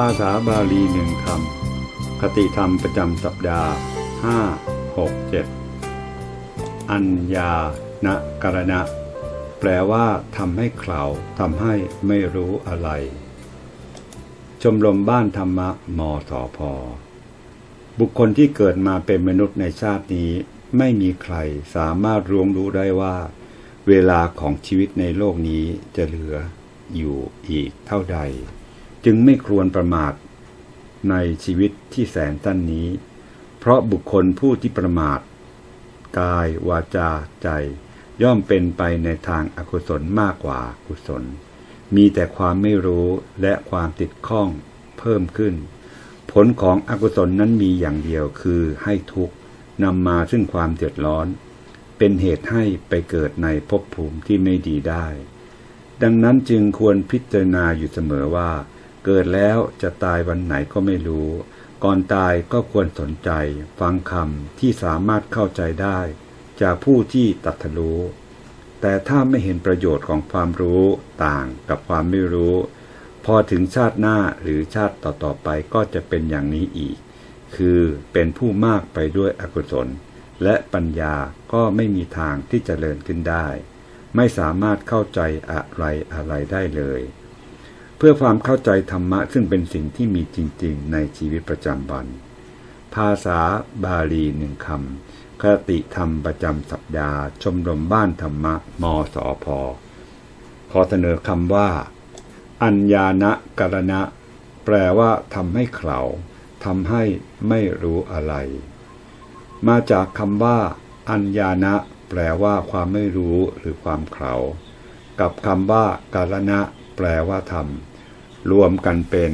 ภาษาบาลีหนึ่งคำคติธรรมประจำสัปดาห์ 5 6 7 อัญญาณกรณะ แปลว่าทำให้เขาทำให้ไม่รู้อะไร ชมรมบ้านธรรมะมสพบุคคลที่เกิดมาเป็นมนุษย์ในชาตินี้ ไม่มีใครสามารถรวงรู้ได้ว่า เวลาของชีวิตในโลกนี้จะเหลืออยู่อีกเท่าใด จึงไม่ควรประมาทในชีวิตที่แสนสั้นนี้ เพราะบุคคลผู้ที่ประมาท กายวาจาใจ ย่อมเป็นไปในทางอากุศลมากกว่ากุศล มีแต่ความไม่รู้และความติดข้องเพิ่มขึ้น ผลของอกุศลนั้นมีอย่างเดียวคือให้ทุกข์นำมาซึ่งความเดือดร้อน เป็นเหตุให้ไปเกิดในภพภูมิที่ไม่ดีได้ ดังนั้นจึงควรพิจารณาอยู่เสมอว่า เกิดแล้วจะตายวันไหนก็ไม่รู้ ก่อนตายก็ควรสนใจ ฟังคำที่สามารถเข้าใจได้ จากผู้ที่ตัดรู้ แต่ถ้าไม่เห็นประโยชน์ของความรู้ต่างกับความไม่รู้ พอถึงชาติหน้าหรือชาติต่อๆไปก็จะเป็นอย่างนี้อีก คือเป็นผู้มากไปด้วยอกุศล และปัญญาก็ไม่มีทางที่จเจริญขึ้นได้ ไม่สามารถเข้าใจอะไรอะไรได้เลย พื่อความเข้าใจธรรมะซึ่งเป็นสิ่งที่มีจริง ๆ ในชีวิตประจำวัน ภาษาบาลีหนึ่งคำคติธรรมประจำสัปดาห์ ชมรมบ้านธรรมะ มสอพขอเสนอคำว่า อัญญาณกรณะ แปลว่าทำให้เขาทำให้ไม่รู้อะไร มาจากคำว่า อัญญาณะ แปลว่าความไม่รู้หรือความเขากับคำว่าการณะ แปลว่าทำ รวมกันเป็น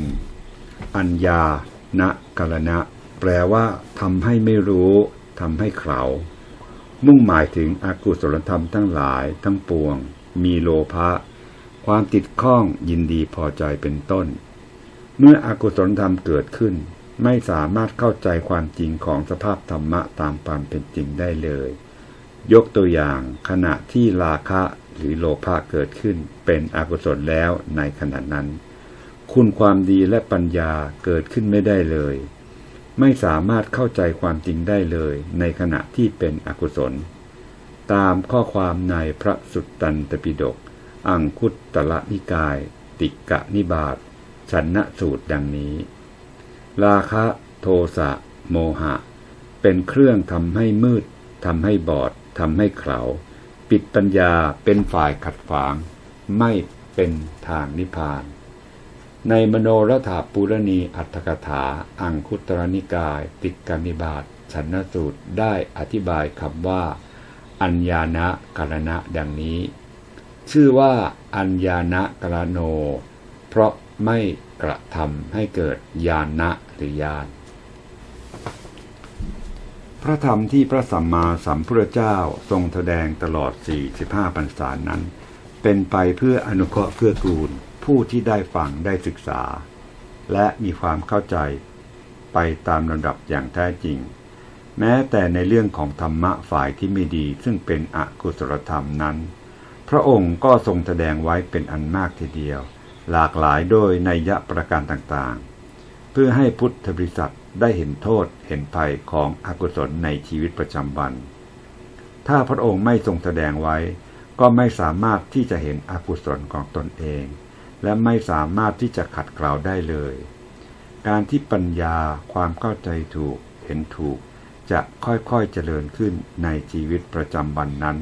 อัญญาณกรณะ แปลว่าทำให้ไม่รู้ทำให้เขามุ่งหมายถึงอากุศลธรรมทั้งหลายทั้งปวง มีโลภะความติดข้องยินดีพอใจเป็นต้น เมื่ออากุศลธรรมเกิดขึ้น ไม่สามารถเข้าใจความจริงของสภาพธรรมะตามความเป็นจริงได้เลย ยกตัวอย่างขณะที่ราคะหรือโลภะเกิดขึ้นเป็นอกุศลแล้วในขณะนั้น คุณความดีและปัญญาเกิดขึ้นไม่ได้เลย ไม่สามารถเข้าใจความจริงได้เลยในขณะที่เป็นอกุศล ตามข้อความในพระสุตตันตปิฎกอังคุตตละนิกาย ติกะนิบาตชันนะสูตรดังนี้ ราคะโทสะโมหะ เป็นเครื่องทำให้มืดทำให้บอดทำให้เขาปิดปัญญาเป็นฝ่ายขัดขวาง ไม่เป็นทางนิพพาน ในมโนรถาปุรณีอัตถกถา อังคุตรนิกาย ติกานิบาตชันนสูตรได้อธิบายคำว่า อัญญาณกรณะดังนี้ ชื่อว่าอัญญาณกรโน เพราะไม่กระทำให้เกิดญาณะหรือญาณพระธรรมที่พระสัมมาสัมพุทธเจ้าทรงแสดงตลอด 45พรรษานั้น เป็นไปเพื่ออนุเคราะห์เพื่อกูล ผู้ที่ได้ฟังได้ศึกษา และมีความเข้าใจไปตามลำดับอย่างแท้จริง แม้แต่ในเรื่องของธรรมะฝ่ายที่ไม่ดีซึ่งเป็นอกุศลธรรมนั้น พระองค์ก็ทรงแสดงไว้เป็นอันมากทีเดียว หลากหลายโดยในยะประการต่างๆ เพื่อให้พุทธบริษัทได้เห็นโทษเห็นภัยของอกุศลในชีวิตประจำวัน ถ้าพระองค์ไม่ทรงแสดงไว้ก็ไม่สามารถที่จะเห็นอกุศลของตนเอง และไม่สามารถที่จะขัดเกลาได้เลย การที่ปัญญาความเข้าใจถูกเห็นถูก จะค่อยๆเจริญขึ้นในชีวิตประจำวันนั้น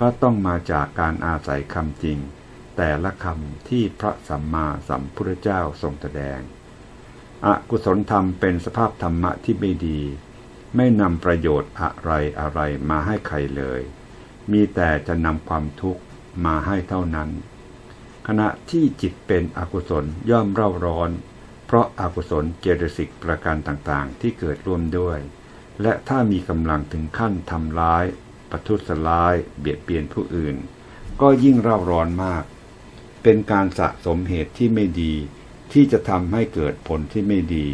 ก็ต้องมาจากการอาศัยคำจริง แต่ละคำที่พระสัมมาสัมพุทธเจ้าทรงแสดง อกุศลธรรมเป็นสภาพธรรมะที่ไม่ดี ไม่นำประโยชน์อะไรอะไรมาให้ใครเลย มีแต่จะนำความทุกข์มาให้เท่านั้น ขณะที่จิตเป็นอกุศลย่อมเร่าร้อน เพราะอากุศลเจตสิกประการต่างๆ ที่เกิดร่วมด้วย และถ้ามีกำลังถึงขั้นทำร้าย ประทุษร้าย เบียดเบียนผู้อื่น ก็ยิ่งเร่าร้อนมาก เป็นการสะสมเหตุที่ไม่ดี ที่จะทำให้เกิดผลที่ไม่ดี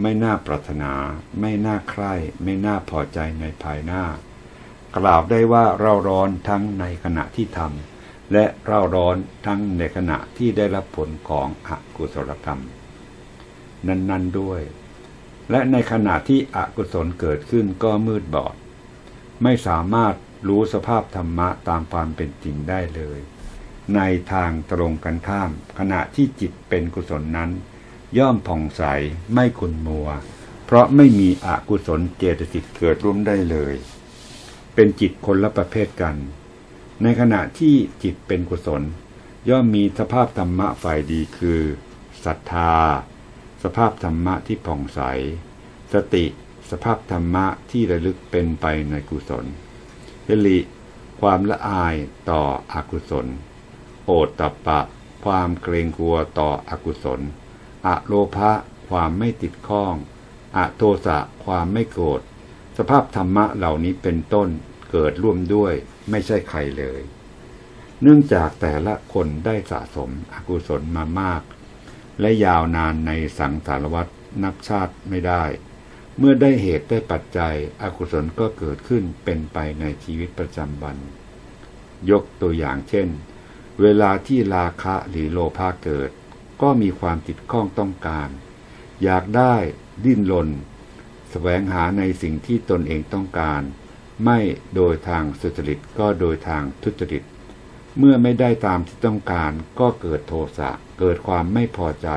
ไม่น่าปรารถนา ไม่น่าใคร่ ไม่น่าพอใจในภายหน้า กล่าวได้ว่าเร่าร้อนทั้งในขณะที่ทำ และเร่าร้อนทั้งในขณะที่ได้รับผลของอกุศลกรรม นั้น ๆด้วย และในขณะที่อกุศลเกิดขึ้นก็มืดบอด ไม่สามารถรู้สภาพธรรมะตามความเป็นจริงได้เลย ในทางตรงกันข้าม ขณะที่จิตเป็นกุศลนั้น ย่อมผ่องใสไม่ขุนมัว เพราะไม่มีอกุศลเจตสิกเกิดร่วมได้เลย เป็นจิตคนละประเภทกัน ในขณะที่จิตเป็นกุศล ย่อมมีสภาพธรรมะฝ่ายดีคือศรัทธา สภาพธรรมะที่ผ่องใส สติสภาพธรรมะที่ระลึกเป็นไปในกุศลฮิริความละอายต่ออกุศล โอตตปปะ ความเกรงกลัวต่ออกุศล อโลภะความไม่ติดข้อง อโทสะความไม่โกรธ สภาพธรรมะเหล่านี้เป็นต้นเกิดร่วมด้วย ไม่ใช่ใครเลย เนื่องจากแต่ละคนได้สะสมอกุศลมามาก และยาวนานในสังสารวัฏนับชาติไม่ได้ เมื่อได้เหตุได้ปัจจัยอกุศลก็เกิดขึ้นเป็นไปในชีวิตประจำวัน ยกตัวอย่างเช่น เวลาที่ราคะหรือโลภะเกิด ก็มีความติดข้องต้องการ อยากได้ ดิ้นรนแสวงหาในสิ่งที่ตนเองต้องการ ไม่โดยทางสุจริตก็โดยทางทุจริต เมื่อไม่ได้ตามที่ต้องการก็เกิดโทสะเกิดความไม่พอใจ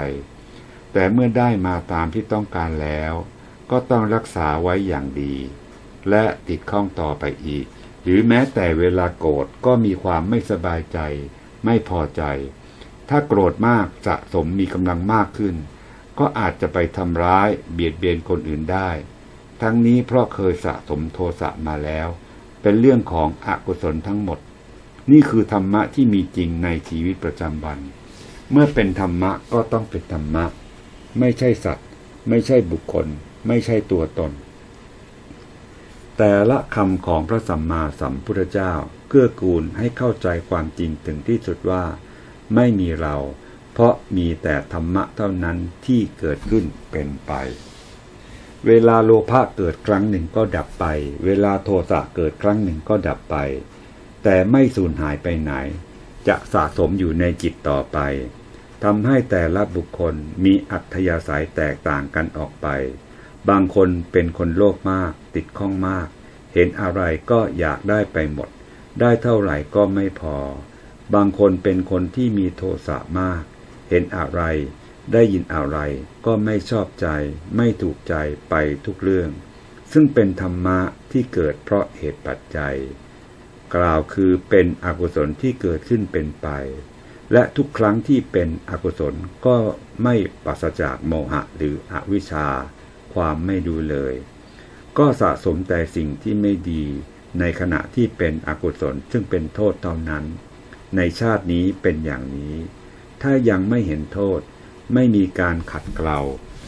แต่เมื่อได้มาตามที่ต้องการแล้ว ก็ต้องรักษาไว้อย่างดี และติดข้องต่อไปอีก หรือแม้แต่เวลาโกรธก็มีความไม่สบายใจ ไม่พอใจ ถ้าโกรธมากสะสมมีกำลังมากขึ้น ก็อาจจะไปทำร้ายเบียดเบียนคนอื่นได้ ทั้งนี้เพราะเคยสะสมโทสะมาแล้ว เป็นเรื่องของอกุศลทั้งหมด นี่คือธรรมะที่มีจริงในชีวิตประจำวัน เมื่อเป็นธรรมะก็ต้องเป็นธรรมะ ไม่ใช่สัตว์ ไม่ใช่บุคคล ไม่ใช่ตัวตน แต่ละคำของพระสัมมาสัมพุทธเจ้าเกื้อกูลให้เข้าใจความจริงถึงที่สุดว่า ไม่มีเรา เพราะมีแต่ธรรมะเท่านั้นที่เกิดขึ้นเป็นไป เวลาโลภะเกิดครั้งหนึ่งก็ดับไป เวลาโทสะเกิดครั้งหนึ่งก็ดับไป แต่ไม่สูญหายไปไหน จะสะสมอยู่ในจิตต่อไปทำให้แต่ละบุคคลมีอัธยาศัยแตกต่างกันออกไป บางคนเป็นคนโลภมาก ติดข้องมาก เห็นอะไรก็อยากได้ไปหมด ได้เท่าไหร่ก็ไม่พอ บางคนเป็นคนที่มีโทสะมาก เห็นอะไร ได้ยินอะไรก็ไม่ชอบใจ ไม่ถูกใจไปทุกเรื่อง ซึ่งเป็นธรรมะที่เกิดเพราะเหตุปัจจัย กล่าวคือเป็นอกุศลที่เกิดขึ้นเป็นไป และทุกครั้งที่เป็นอกุศลก็ไม่ปราศจากโมหะหรืออวิชชา ความไม่ดูเลย ก็สะสมแต่สิ่งที่ไม่ดีในขณะที่เป็นอกุศลซึ่งเป็นโทษเท่านั้น ในชาตินี้เป็นอย่างนี้ ถ้ายังไม่เห็นโทษ ไม่มีการขัดเกลา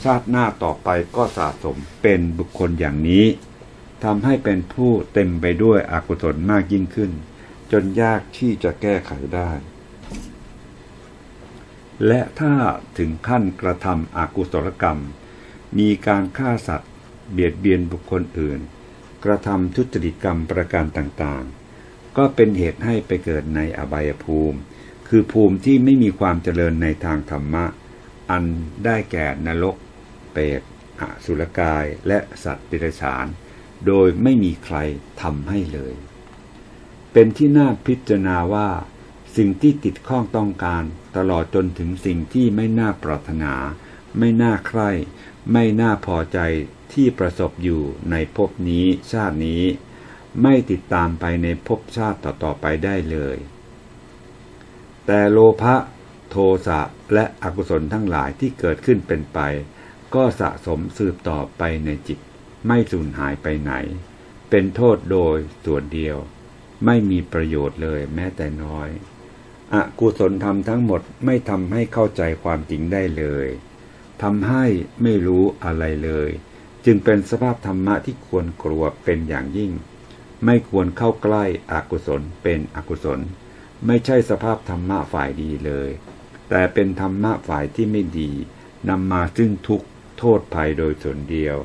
ชาติหน้าต่อไปก็สะสมเป็นบุคคลอย่างนี้ทำให้เป็นผู้เต็มไปด้วยอกุศลมากยิ่งขึ้น จนยากที่จะแก้ไขได้ และถ้าถึงขั้นกระทำอกุศลกรรม มีการฆ่าสัตว์ เบียดเบียนบุคคลอื่น กระทำทุจริตกรรมประการต่างๆ ก็เป็นเหตุให้ไปเกิดในอบายภูมิ คือภูมิที่ไม่มีความเจริญในทางธรรมะ อันได้แก่นรก เปรตอสุรกายและสัตว์ดิเรกชันโดยไม่มีใครทำให้เลย เป็นที่น่าพิจารณาว่า สิ่งที่ติดข้องต้องการ ตลอดจนถึงสิ่งที่ไม่น่าปรารถนา ไม่น่าใคร่ ไม่น่าพอใจที่ประสบอยู่ในภพนี้ชาตินี้ ไม่ติดตามไปในภพชาติต่อๆไปได้เลย แต่โลภะ โทสะและอกุศลทั้งหลายที่เกิดขึ้นเป็นไป ก็สะสมสืบต่อไปในจิต ไม่สูญหายไปไหน เป็นโทษโดยส่วนเดียว ไม่มีประโยชน์เลยแม้แต่น้อยอกุศลธรรมทั้งหมดไม่ทำให้เข้าใจความจริงได้เลยทำให้ไม่รู้อะไรเลย จึงเป็นสภาพธรรมะที่ควรกลัวเป็นอย่างยิ่ง ไม่ควรเข้าใกล้อกุศลเป็นอกุศล ไม่ใช่สภาพธรรมะฝ่ายดีเลย แต่เป็นธรรมะฝ่ายที่ไม่ดีนำมาซึ่งทุกข์โทษภัยโดยส่วนเดียว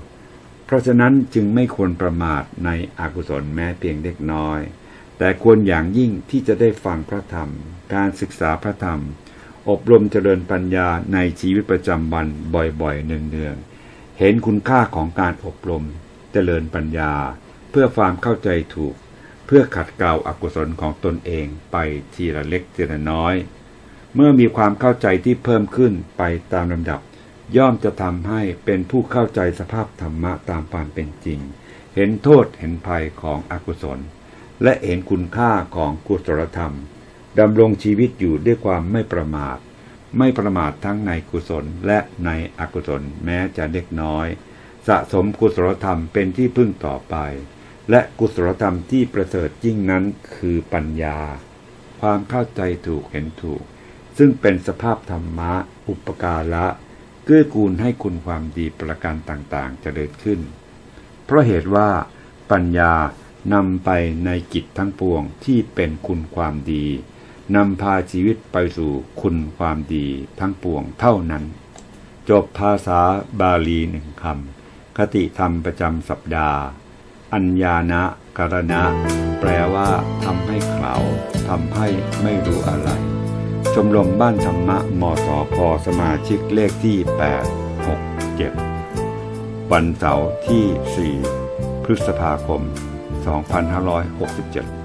เพราะฉะนั้นจึงไม่ควรประมาทในอกุศลแม้เพียงเล็กน้อย แต่ควรอย่างยิ่งที่จะได้ฟังพระธรรม การศึกษาพระธรรม อบรมเจริญปัญญาในชีวิตประจำวันบ่อยๆเนืองๆเห็นคุณค่าของการอบรม เจริญปัญญา เพื่อความเข้าใจถูก เพื่อขัดเกลาอากุศลของตนเองไปทีละเล็กทีละน้อย เมื่อมีความเข้าใจที่เพิ่มขึ้นไปตามลำดับ ย่อมจะทำให้เป็นผู้เข้าใจสภาพธรรมะตามความเป็นจริง เห็นโทษเห็นภัยของอกุศล และเห็นคุณค่าของกุศลธรรมดำรงชีวิตอยู่ด้วยความไม่ประมาท ไม่ประมาททั้งในกุศลและในอกุศลแม้จะเล็กน้อย สะสมกุศลธรรมเป็นที่พึ่งต่อไป และกุศลธรรมที่ประเสริฐยิ่งนั้นคือปัญญา ความเข้าใจถูกเห็นถูก ซึ่งเป็นสภาพธรรมะ อุปการะเกื้อกูลให้คุณความดีประการต่างๆเจริญขึ้น เพราะเหตุว่าปัญญานำไปในกิจทั้งปวงที่เป็นคุณความดีนำพาชีวิตไปสู่คุณความดีทั้งปวงเท่านั้น จบภาษาบาลีหนึ่งคำ คติธรรมประจำสัปดาห์ อัญญาณะการณะ แปลว่าทำให้เขาทำให้ไม่รู้อะไร ชมรมบ้านธรรมะมสพสมาชิกเลขที่ 8 6 7 วันเสาร์ที่ 4 พฤษภาคม 2567